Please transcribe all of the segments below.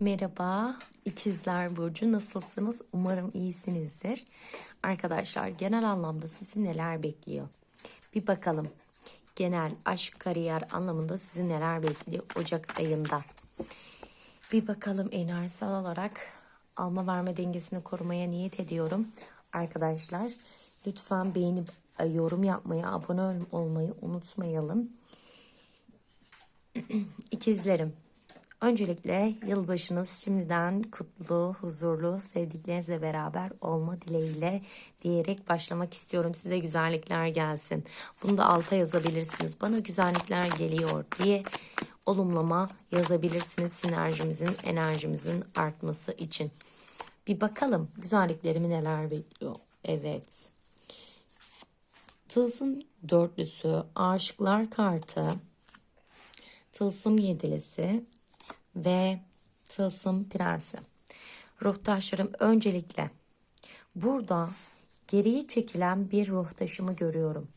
Merhaba ikizler Burcu nasılsınız? Umarım iyisinizdir. Arkadaşlar genel anlamda sizi neler bekliyor? Bir bakalım. Genel aşk kariyer anlamında sizi neler bekliyor Ocak ayında? Bir bakalım enerjisel olarak alma verme dengesini korumaya niyet ediyorum. Arkadaşlar lütfen beğenip e, yorum yapmayı, abone ol- olmayı unutmayalım. İkizlerim. Öncelikle yılbaşınız şimdiden kutlu, huzurlu, sevdiklerinizle beraber olma dileğiyle diyerek başlamak istiyorum. Size güzellikler gelsin. Bunu da alta yazabilirsiniz. Bana güzellikler geliyor diye olumlama yazabilirsiniz sinerjimizin, enerjimizin artması için. Bir bakalım güzelliklerimi neler bekliyor. Evet. Tılsım dörtlüsü, aşıklar kartı, Tılsım yedilisi ve Tılsım prensi. Ruhtaşlarım öncelikle burada geriye çekilen bir ruhtaşımı görüyorum.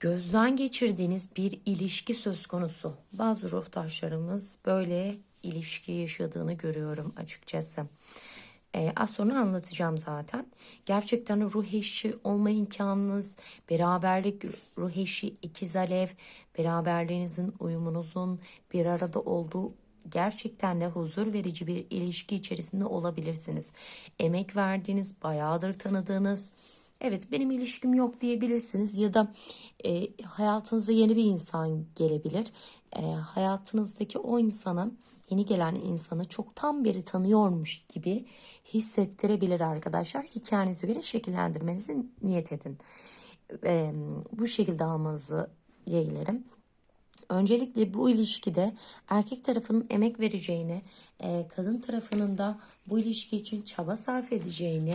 Gözden geçirdiğiniz bir ilişki söz konusu. Bazı ruhtaşlarımız böyle ilişki yaşadığını görüyorum açıkçası. Ee, az sonra anlatacağım zaten. Gerçekten ruh eşi olma imkanınız, beraberlik ruh eşi ikiz alev, beraberliğinizin, uyumunuzun bir arada olduğu gerçekten de huzur verici bir ilişki içerisinde olabilirsiniz. Emek verdiğiniz, bayağıdır tanıdığınız, evet benim ilişkim yok diyebilirsiniz ya da e, hayatınıza yeni bir insan gelebilir. E, hayatınızdaki o insana yeni gelen insanı çoktan beri tanıyormuş gibi hissettirebilir arkadaşlar. Hikayenize göre şekillendirmenizi niyet edin. E, bu şekilde almanızı yeğlerim. Öncelikle bu ilişkide erkek tarafının emek vereceğini, e, kadın tarafının da bu ilişki için çaba sarf edeceğini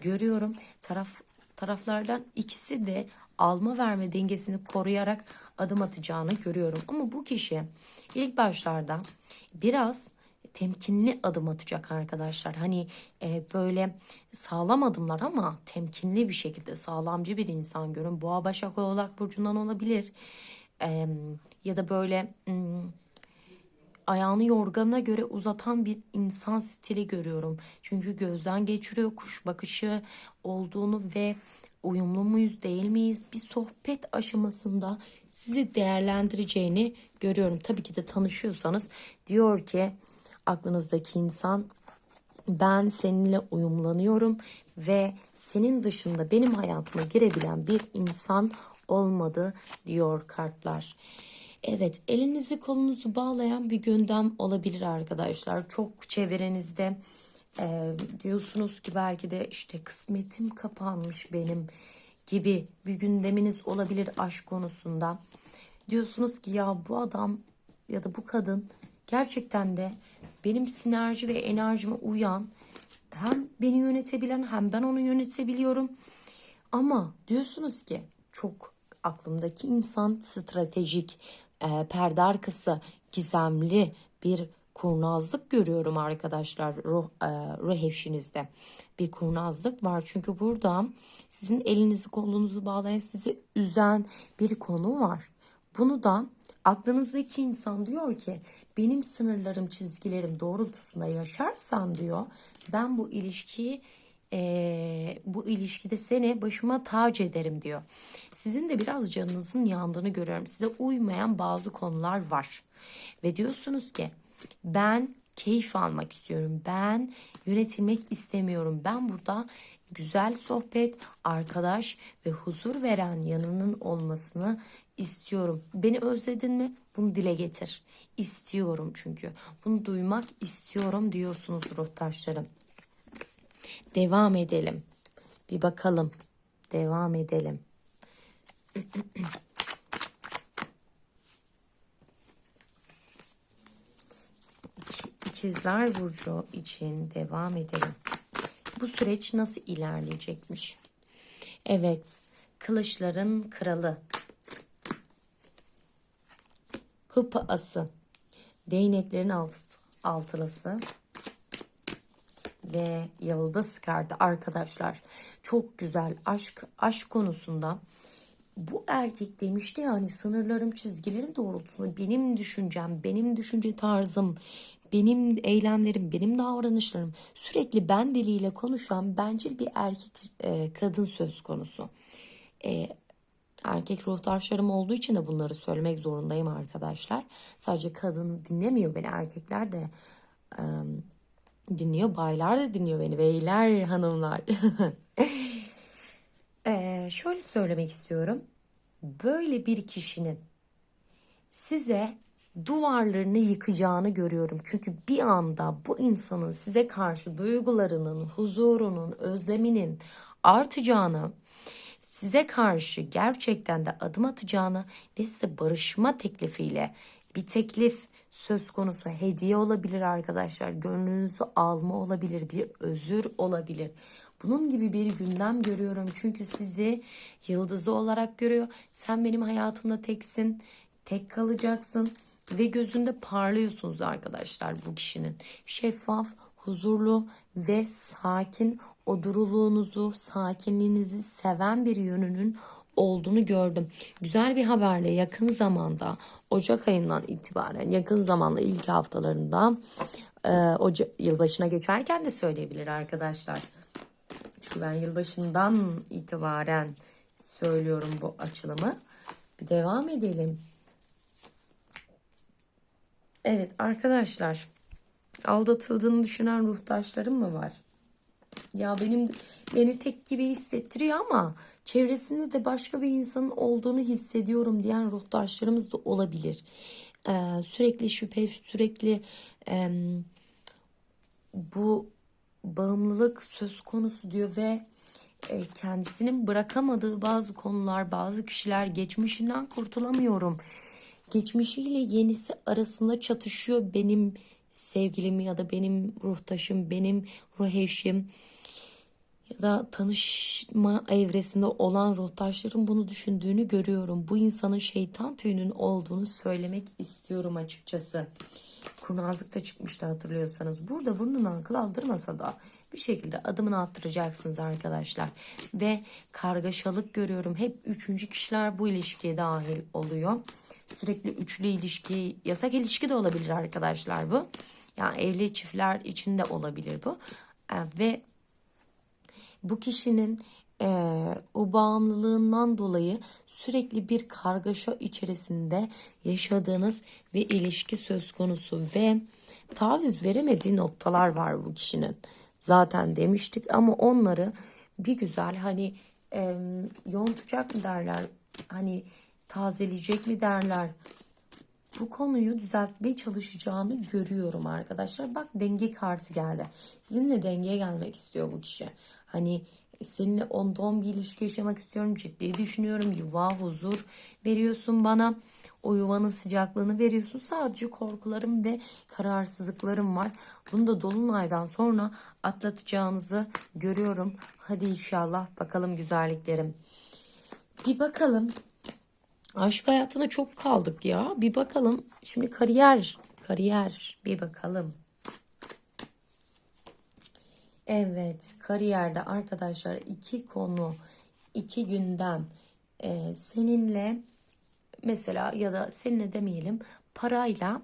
görüyorum. Taraf taraflardan ikisi de alma verme dengesini koruyarak adım atacağını görüyorum. Ama bu kişi ilk başlarda biraz temkinli adım atacak arkadaşlar. Hani e, böyle sağlam adımlar ama temkinli bir şekilde sağlamcı bir insan görün. Boğa Başak Oğlak Burcu'ndan olabilir. E, ya da böyle hmm, ayağını yorganına göre uzatan bir insan stili görüyorum. Çünkü gözden geçiriyor kuş bakışı olduğunu ve uyumlu muyuz değil miyiz bir sohbet aşamasında sizi değerlendireceğini görüyorum. Tabii ki de tanışıyorsanız diyor ki aklınızdaki insan ben seninle uyumlanıyorum ve senin dışında benim hayatıma girebilen bir insan olmadı diyor kartlar. Evet elinizi kolunuzu bağlayan bir gündem olabilir arkadaşlar. Çok çevrenizde e, diyorsunuz ki belki de işte kısmetim kapanmış benim gibi bir gündeminiz olabilir aşk konusunda. Diyorsunuz ki ya bu adam ya da bu kadın gerçekten de benim sinerji ve enerjime uyan hem beni yönetebilen hem ben onu yönetebiliyorum. Ama diyorsunuz ki çok aklımdaki insan stratejik, e, perde arkası, gizemli bir kurnazlık görüyorum arkadaşlar ruh, e, ruh eşinizde. Bir kurnazlık var çünkü burada sizin elinizi kolunuzu bağlayan sizi üzen bir konu var. Bunu da aklınızdaki insan diyor ki benim sınırlarım çizgilerim doğrultusunda yaşarsan diyor ben bu ilişkiyi e, bu ilişkide seni başıma tac ederim diyor. Sizin de biraz canınızın yandığını görüyorum. Size uymayan bazı konular var. Ve diyorsunuz ki ben keyif almak istiyorum. Ben yönetilmek istemiyorum. Ben burada güzel sohbet, arkadaş ve huzur veren yanının olmasını istiyorum. Beni özledin mi? Bunu dile getir. İstiyorum çünkü. Bunu duymak istiyorum diyorsunuz ruhtaşlarım. Devam edelim. Bir bakalım. Devam edelim. İkizler Burcu için devam edelim. Bu süreç nasıl ilerleyecekmiş? Evet, kılıçların kralı. Kupa ası. Değneklerin alt, altılısı. Ve yıldız kartı arkadaşlar. Çok güzel aşk aşk konusunda bu erkek demişti ya hani sınırlarım çizgilerim doğrultusunda benim düşüncem, benim düşünce tarzım, benim eylemlerim, benim davranışlarım sürekli ben diliyle konuşan bencil bir erkek e, kadın söz konusu. E, erkek ruhtaşlarım olduğu için de bunları söylemek zorundayım arkadaşlar. Sadece kadın dinlemiyor beni erkekler de e, dinliyor. Baylar da dinliyor beni. Beyler, hanımlar. e, şöyle söylemek istiyorum. Böyle bir kişinin size duvarlarını yıkacağını görüyorum. Çünkü bir anda bu insanın size karşı duygularının, huzurunun, özleminin artacağını, size karşı gerçekten de adım atacağını ve size barışma teklifiyle bir teklif söz konusu hediye olabilir arkadaşlar. Gönlünüzü alma olabilir, bir özür olabilir. Bunun gibi bir gündem görüyorum. Çünkü sizi yıldızı olarak görüyor. Sen benim hayatımda teksin, tek kalacaksın ve gözünde parlıyorsunuz arkadaşlar bu kişinin. Şeffaf, huzurlu ve sakin o duruluğunuzu, sakinliğinizi seven bir yönünün olduğunu gördüm. Güzel bir haberle yakın zamanda Ocak ayından itibaren yakın zamanda ilk haftalarında e, Oca yılbaşına geçerken de söyleyebilir arkadaşlar. Çünkü ben yılbaşından itibaren söylüyorum bu açılımı. Bir devam edelim. Evet arkadaşlar aldatıldığını düşünen ruhtaşlarım mı var? Ya benim beni tek gibi hissettiriyor ama çevresinde de başka bir insanın olduğunu hissediyorum diyen ruhtaşlarımız da olabilir. Ee, sürekli şüphe, sürekli e, bu bağımlılık söz konusu diyor ve e, kendisinin bırakamadığı bazı konular, bazı kişiler geçmişinden kurtulamıyorum. Geçmişiyle yenisi arasında çatışıyor benim sevgilim ya da benim ruhtaşım, benim ruh eşim ya da tanışma evresinde olan ruhtaşların bunu düşündüğünü görüyorum. Bu insanın şeytan tüyünün olduğunu söylemek istiyorum açıkçası. Kurnazlık da çıkmıştı hatırlıyorsanız. Burada burnundan kıl aldırmasa da bir şekilde adımını attıracaksınız arkadaşlar. Ve kargaşalık görüyorum. Hep üçüncü kişiler bu ilişkiye dahil oluyor. Sürekli üçlü ilişki, yasak ilişki de olabilir arkadaşlar bu. Yani evli çiftler için de olabilir bu. Ee, ve bu kişinin e, o bağımlılığından dolayı sürekli bir kargaşa içerisinde yaşadığınız bir ilişki söz konusu ve taviz veremediği noktalar var bu kişinin. Zaten demiştik ama onları bir güzel hani e, yontacak mı derler hani tazeleyecek mi derler bu konuyu düzeltmeye çalışacağını görüyorum arkadaşlar. Bak denge kartı geldi. Sizinle dengeye gelmek istiyor bu kişi. Hani seninle ondan bir ilişki yaşamak istiyorum. Ciddi düşünüyorum. Yuva, huzur veriyorsun bana. O yuvanın sıcaklığını veriyorsun. Sadece korkularım ve kararsızlıklarım var. Bunu da Dolunay'dan sonra atlatacağınızı görüyorum. Hadi inşallah bakalım güzelliklerim. Bir bakalım. Aşk hayatına çok kaldık ya. Bir bakalım. Şimdi kariyer. Kariyer. Bir bakalım. Evet, kariyerde arkadaşlar iki konu, iki gündem ee, seninle mesela ya da seninle demeyelim parayla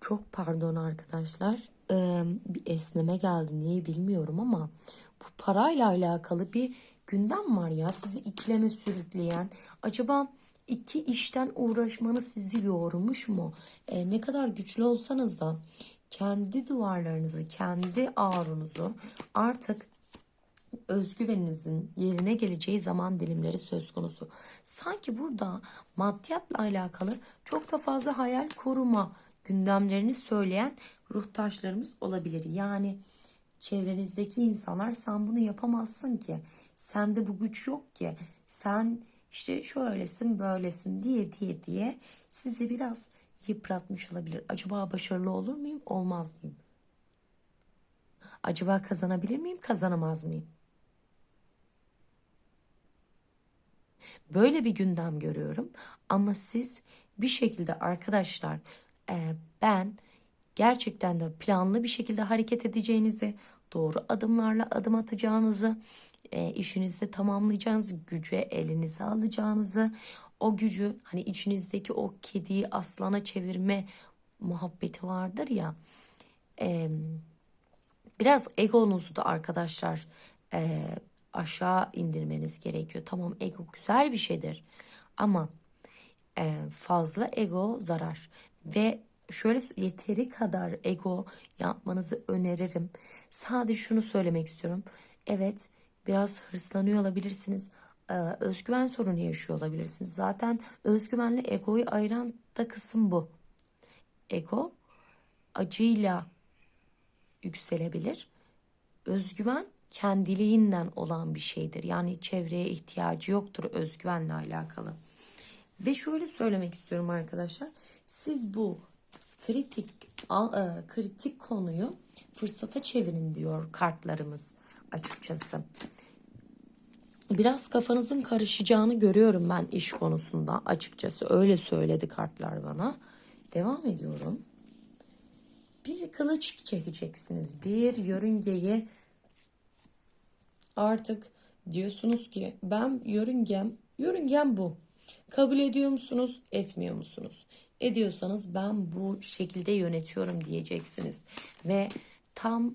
çok pardon arkadaşlar ee, bir esneme geldi niye bilmiyorum ama bu parayla alakalı bir gündem var ya sizi ikileme sürükleyen acaba iki işten uğraşmanız sizi yormuş mu? E, ne kadar güçlü olsanız da kendi duvarlarınızı, kendi ağrınızı artık özgüveninizin yerine geleceği zaman dilimleri söz konusu. Sanki burada maddiyatla alakalı çok da fazla hayal kurma gündemlerini söyleyen ruhtaşlarımız olabilir. Yani çevrenizdeki insanlar sen bunu yapamazsın ki. Sende bu güç yok ki. Sen işte şöylesin böylesin diye diye diye sizi biraz yıpratmış olabilir. Acaba başarılı olur muyum olmaz mıyım? Acaba kazanabilir miyim kazanamaz mıyım? Böyle bir gündem görüyorum ama siz bir şekilde arkadaşlar e, ben gerçekten de planlı bir şekilde hareket edeceğinizi, doğru adımlarla adım atacağınızı, e, işinizi tamamlayacağınızı, güce elinize alacağınızı, o gücü hani içinizdeki o kediyi aslana çevirme muhabbeti vardır ya. Eee biraz egonuzu da arkadaşlar eee, aşağı indirmeniz gerekiyor. Tamam ego güzel bir şeydir ama eee, fazla ego zarar ve şöyle yeteri kadar ego yapmanızı öneririm. Sadece şunu söylemek istiyorum. Evet biraz hırslanıyor olabilirsiniz. Eee, özgüven sorunu yaşıyor olabilirsiniz. Zaten özgüvenle egoyu ayıran da kısım bu. Ego acıyla yükselebilir. Özgüven kendiliğinden olan bir şeydir. Yani çevreye ihtiyacı yoktur özgüvenle alakalı. Ve şöyle söylemek istiyorum arkadaşlar. Siz bu kritik e, kritik konuyu fırsata çevirin diyor kartlarımız açıkçası. Biraz kafanızın karışacağını görüyorum ben iş konusunda açıkçası. Öyle söyledi kartlar bana. Devam ediyorum. Bir kılıç çekeceksiniz. Bir yörüngeye artık diyorsunuz ki ben yörüngem, yörüngem bu. Kabul ediyor musunuz, etmiyor musunuz? Ediyorsanız ben bu şekilde yönetiyorum diyeceksiniz. Ve tam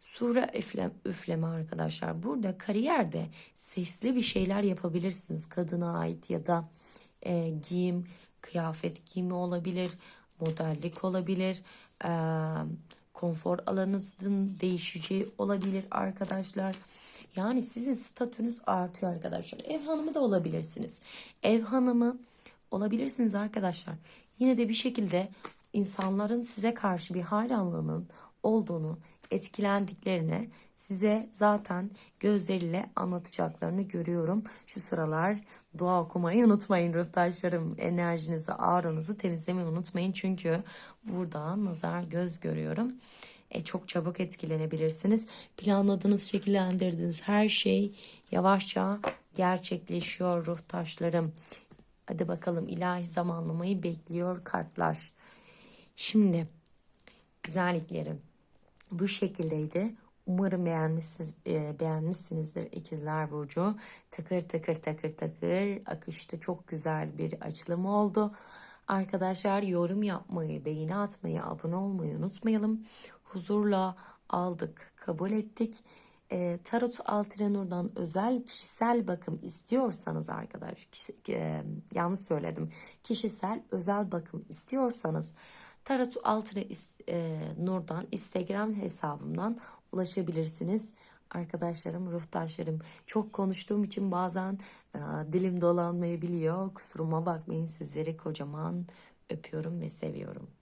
Sura üflem, üfleme arkadaşlar. Burada kariyerde sesli bir şeyler yapabilirsiniz. Kadına ait ya da e, giyim, kıyafet giyimi olabilir, modellik olabilir, e, konfor alanınızın değişeceği olabilir arkadaşlar. Yani sizin statünüz artıyor arkadaşlar. Ev hanımı da olabilirsiniz. Ev hanımı olabilirsiniz arkadaşlar. Yine de bir şekilde insanların size karşı bir hayranlığının olduğunu, etkilendiklerini size zaten gözleriyle anlatacaklarını görüyorum. Şu sıralar dua okumayı unutmayın ruhtaşlarım. Enerjinizi, ağrınızı temizlemeyi unutmayın. Çünkü burada nazar göz görüyorum. E, çok çabuk etkilenebilirsiniz. Planladığınız, şekillendirdiğiniz her şey yavaşça gerçekleşiyor ruhtaşlarım. Hadi bakalım ilahi zamanlamayı bekliyor kartlar. Şimdi güzelliklerim bu şekildeydi. Umarım beğenmişsiniz, e, beğenmişsinizdir ikizler burcu. Takır takır takır takır akışta çok güzel bir açılım oldu. Arkadaşlar yorum yapmayı, beğeni atmayı, abone olmayı unutmayalım. Huzurla aldık, kabul ettik. E, Tarot Altrenur'dan özel kişisel bakım istiyorsanız arkadaş, kişi- e, yanlış söyledim. Kişisel özel bakım istiyorsanız Tarot Altre e, Instagram hesabımdan ulaşabilirsiniz. Arkadaşlarım, ruhtaşlarım çok konuştuğum için bazen e, dilim dolanmayabiliyor. Kusuruma bakmayın sizleri kocaman öpüyorum ve seviyorum.